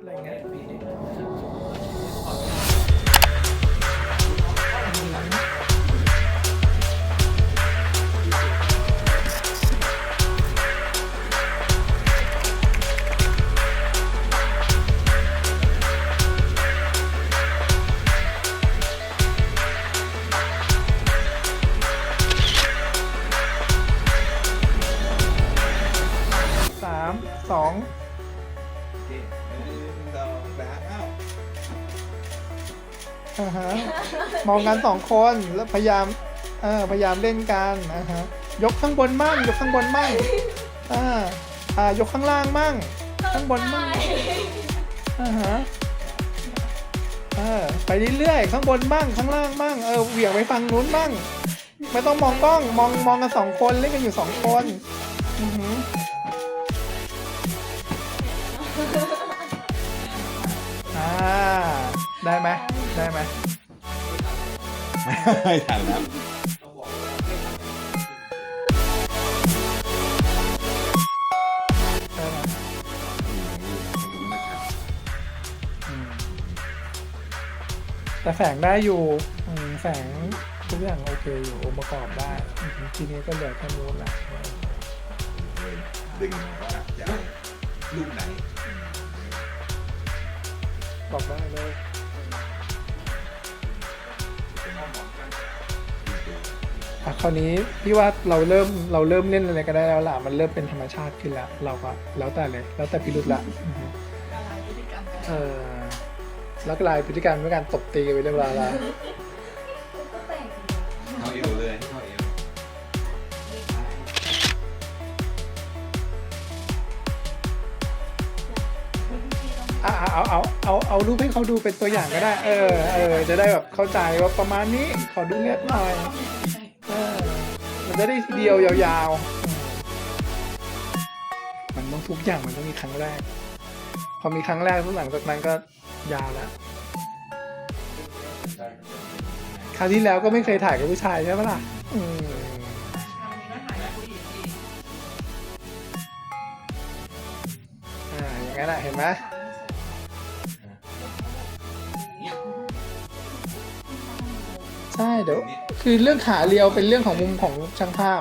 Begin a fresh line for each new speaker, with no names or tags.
อะไรเงี้ยสามสอง
โอเค หนึ่งสองสามเอ้า
อ่าฮะมองกันสองคนแล้วพยายามเออพยายามเล่นกันอ่าฮะยกข้างบนมั่งยกข้างบนมั่งอ่าอ่ายกข้างล่างมั่ง ข้างบนมั่งอ่าฮะเออไปเรื่อยๆข้างบนมั่งข้างล่างมั่งเออเหวี่ยงไปฝั่งนู้นมั่งไม่ต้องมองกล้องมองมองกันสองคนเล่นกันอยู่สองคนอือหือ ไม่
ทันแล้ว
ได้ไหมอืมแต่แฝงได้อยู่อืมแฝงทุกอย่างโอเคอยู่องค์ประกอบได้อืมทีนี้ก็เหลือแค่มูดละ
ดึงว่าจะเอาลูกไหน
บอกได้เลย อะคราวนี้พี่ว่าเราเริ่มเราเริ่มเล่นอะไรก็ได้แล้วล่ะมันเริ่มเป็นธรรมชาติขึ้นแล้วเราก็แล้วแต่เลยแล้วแต่พิรุธละอือฮึ
ละลายพฤติกรรมกัน
เออแล้วกลายพฤติกรรมด้วยการตบตีกันไปเรียบร้อยแล้ว
ก็แปลกดี
เข้าเอวเลยเข้าเอว
อะเอาเอาเอาเอาเอารูปให้เขาดูเป็นตัวอย่างก็ได้ เออเออจะได้แบบเข้าใจว่าประมาณนี้ขอดูเล็บหน่อยเออ มันจะได้ทีเดียวยาวๆ มันต้องทุกอย่างมันต้องมีครั้งแรก พอมีครั้งแรกแล้วหลังจากนั้นก็ยาวแล้ว คราวที่แล้วก็ไม่เคยถ่ายกับผู้ชายใช่ปะล่ะ อืม
คราวนี้ก็ถ่ายกับผู้หญิงอีก
อ่าอย่างนั้นแหละเห็นไหม ช่เดี๋ยวคือเรื่องขาเรียวเป็นเรื่องของมุมของช่างภาพ